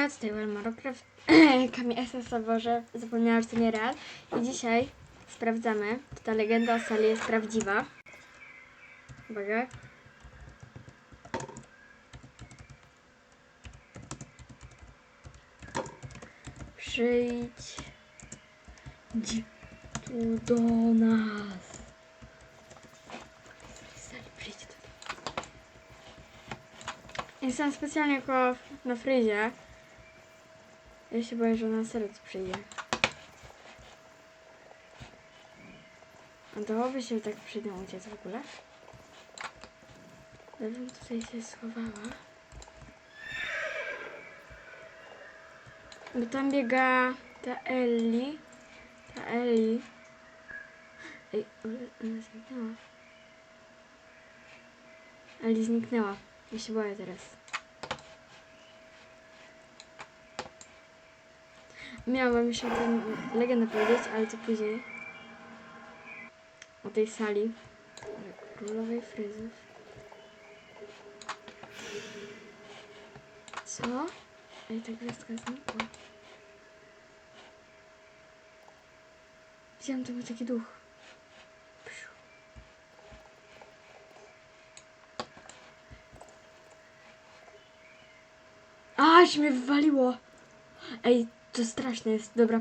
Siemka, tutaj Walmarocraft. Kami SS Boże, zapomniałam, że to nie real. I dzisiaj sprawdzamy, czy ta legenda o sali jest prawdziwa. Uwaga. Przyjdź tu do nas. Jestem specjalnie koło na fryzie. Ja się boję, że na tu przyjdzie. A dałoby się tak przyjdą uciec w ogóle? Ja bym tutaj się schowała. Bo tam biega ta Ellie. Ta Ellie. Ej, ona zniknęła. Ellie zniknęła. Ja się boję teraz. Miałabym jeszcze tę legendę powiedzieć, ale to później. O tej sali. Królowej fryzów. Co? Ej, ta gwiazdka znikła. Widziałam tam taki duch. Psiu. Aż mnie wywaliło. Ej, to straszne jest. Dobra,